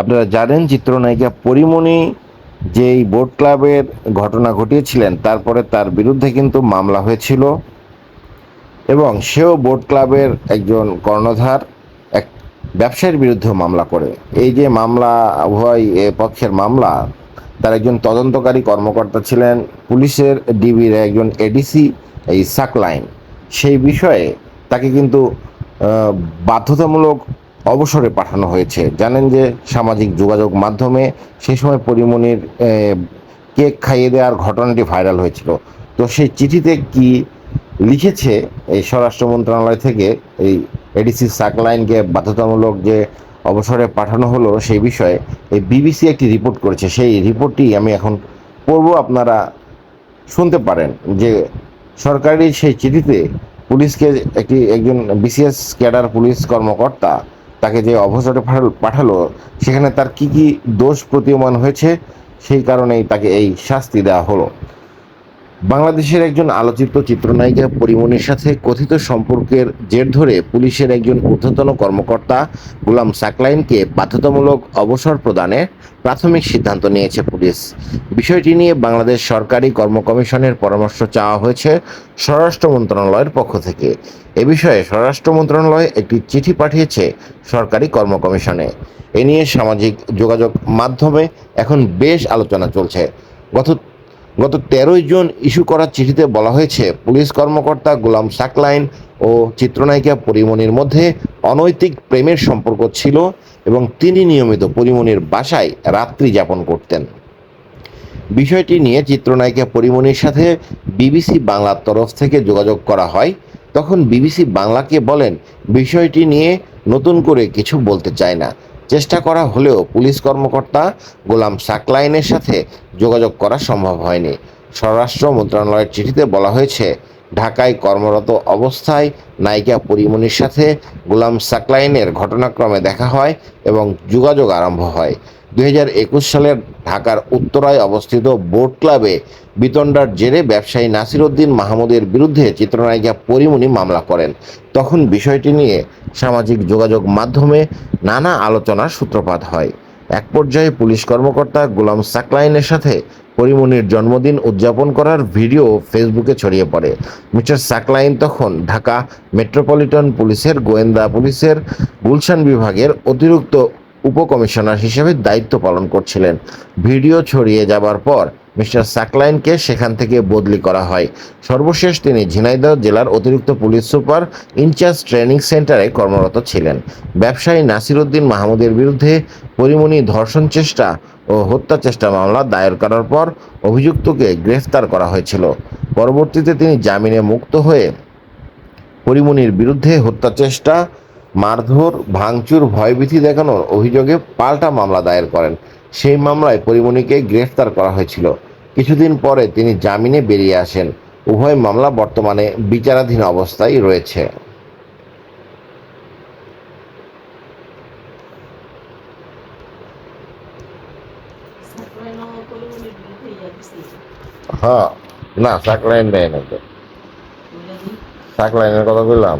আপনারা জানেন চিত্রনায়িকা পরিমণি যেই বোট ক্লাবের ঘটনা ঘটিয়েছিলেন, তারপরে তার বিরুদ্ধে কিন্তু মামলা হয়েছিল এবং সেও বোট ক্লাবের একজন কর্ণধার, এক ব্যবসায়ীর বিরুদ্ধেও মামলা করে। এই যে মামলা, উভয় পক্ষের মামলা, তার একজন তদন্তকারী কর্মকর্তা ছিলেন, পুলিশের ডিবির একজন এডিসি, এই সাকলাইন। সেই বিষয়ে তাকে কিন্তু বাধ্যতামূলক অবসরে পাঠানো হয়েছে। জানেন যে সামাজিক যোগাযোগ মাধ্যমে সেই সময় পরিমণির কেক খাইয়ে দেওয়ার ঘটনাটি ভাইরাল হয়েছিল। তো সেই চিঠিতে কি লিখেছে এই স্বরাষ্ট্র মন্ত্রণালয় থেকে এই এডিসি সাকলাইনকে বাধ্যতামূলক যে অবসরে পাঠানো হলো সেই বিষয়ে এই বিবিসি একটি রিপোর্ট করেছে। সেই রিপোর্টটি আমি এখন পড়ব, আপনারা শুনতে পারেন যে সরকারি সেই চিঠিতে পুলিশকে একটি, একজন বিসিএস ক্যাডার পুলিশ কর্মকর্তা তাকে যে অবসরে পাঠালো সেখানে তার কি কি দোষ প্রতীয়মান হয়েছে, সেই কারণেই তাকে এই শাস্তি দেওয়া হলো। বাংলাদেশের একজন আলোচিত চিত্রনায়িকা পরিমণির সাথে কথিত সম্পর্কের জের ধরে পুলিশের একজন ঊর্ধ্বতন কর্মকর্তা গুলাম সাকলাইনকে বাধ্যতামূলক অবসর প্রদানে প্রাথমিক সিদ্ধান্ত নিয়েছে পুলিশ। বিষয়টি নিয়ে বাংলাদেশ সরকারি কর্ম কমিশনের পরামর্শ চাওয়া হয়েছে স্বরাষ্ট্র মন্ত্রণালয়ের পক্ষ থেকে। এ বিষয়ে স্বরাষ্ট্র মন্ত্রণালয় একটি চিঠি পাঠিয়েছে সরকারি কর্ম কমিশনে এ নিয়ে সামাজিক যোগাযোগ মাধ্যমে এখন বেশ আলোচনা চলছে। গত গত তেরোই জুন ইস্যু করা চিঠিতে বলা হয়েছে, পুলিশ কর্মকর্তা গোলাম সাকলাইন ও চিত্রনায়িকা পরিমণির মধ্যে অনৈতিক প্রেমের সম্পর্ক ছিল। এবং তিনি নিয়মিত পরিমণির বাসায় রাত্রি যাপন করতেন। বিষয়টি নিয়ে চিত্রনায়িকা পরিমণির সাথে বিবিসি বাংলার তরফ থেকে যোগাযোগ করা হয়। তখন বিবিসি বাংলাকে বলেন, বিষয়টি নিয়ে নতুন করে কিছু বলতে চায় না। চেষ্টা করা হলেও পুলিশ কর্মকর্তা গোলাম সাকলাইনের সাথে যোগাযোগ করা সম্ভব হয়নি। স্বরাষ্ট্র মন্ত্রণালয়ের চিঠিতে বলা হয়েছে ঢাকায় কর্মরত অবস্থায় নায়িকা পরিমণির সাথে গোলাম সাকলাইনের ঘটনাক্রমে দেখা হয় এবং যোগাযোগ আরম্ভ হয়। দু হাজার একুশ সালের ঢাকার উত্তরায় অবস্থিত বোট ক্লাবে বিতণ্ডার জেরে ব্যবসায়ী নাসির উদ্দিন মাহমুদের বিরুদ্ধে চিত্রনায়িকা পরিমণি মামলা করেন। তখন বিষয়টি নিয়ে সামাজিক যোগাযোগ মাধ্যমে নানা আলোচনার সূত্রপাত হয়। এক পর্যায়ে পুলিশ কর্মকর্তা গোলাম সাকলাইনের সাথে পরিমণির জন্মদিন উদযাপন করার ভিডিও ফেসবুকে ছড়িয়ে পড়ে। মিস্টার সাকলাইন তখন ঢাকা মেট্রোপলিটন পুলিশের গোয়েন্দা পুলিশের গুলশান বিভাগের অতিরিক্ত উপকমিশনার হিসেবে দায়িত্ব পালন করছিলেন। ভিডিও ছড়িয়ে যাবার পর মিস্টার সাকলাইনকে সেখান থেকে বদলি করা হয়। সর্বশেষ তিনি ঝিনাইদহ জেলার অতিরিক্ত পুলিশ সুপার ইনচার্জ ট্রেনিং সেন্টারে কর্মরত ছিলেন। ব্যবসায়ী নাসির উদ্দিন মাহমুদের বিরুদ্ধে পরিমণি ধর্ষণ চেষ্টা ও হত্যা চেষ্টা মামলা দায়ের করার পর অভিযুক্তকে গ্রেফতার করা হয়েছিল। পরবর্তীতে তিনি জামিনে মুক্ত হয়ে পরিমণির বিরুদ্ধে হত্যা চেষ্টা, মারধর, ভাঙচুর, ভয়ভীতি দেখানোর অভিযোগে পাল্টা মামলা দায়ের করেন। সেই মামলায় পরিমণিকে গ্রেফতার করা হয়েছিল। কিছুদিন পরে তিনি জামিনে বেরিয়ে আসেন। উভয় মামলা বর্তমানে বিচারাধীন অবস্থায় রয়েছে। হ্যাঁ না, সাকলাইন দেয় না তো। সাকলাইনের কথা বললাম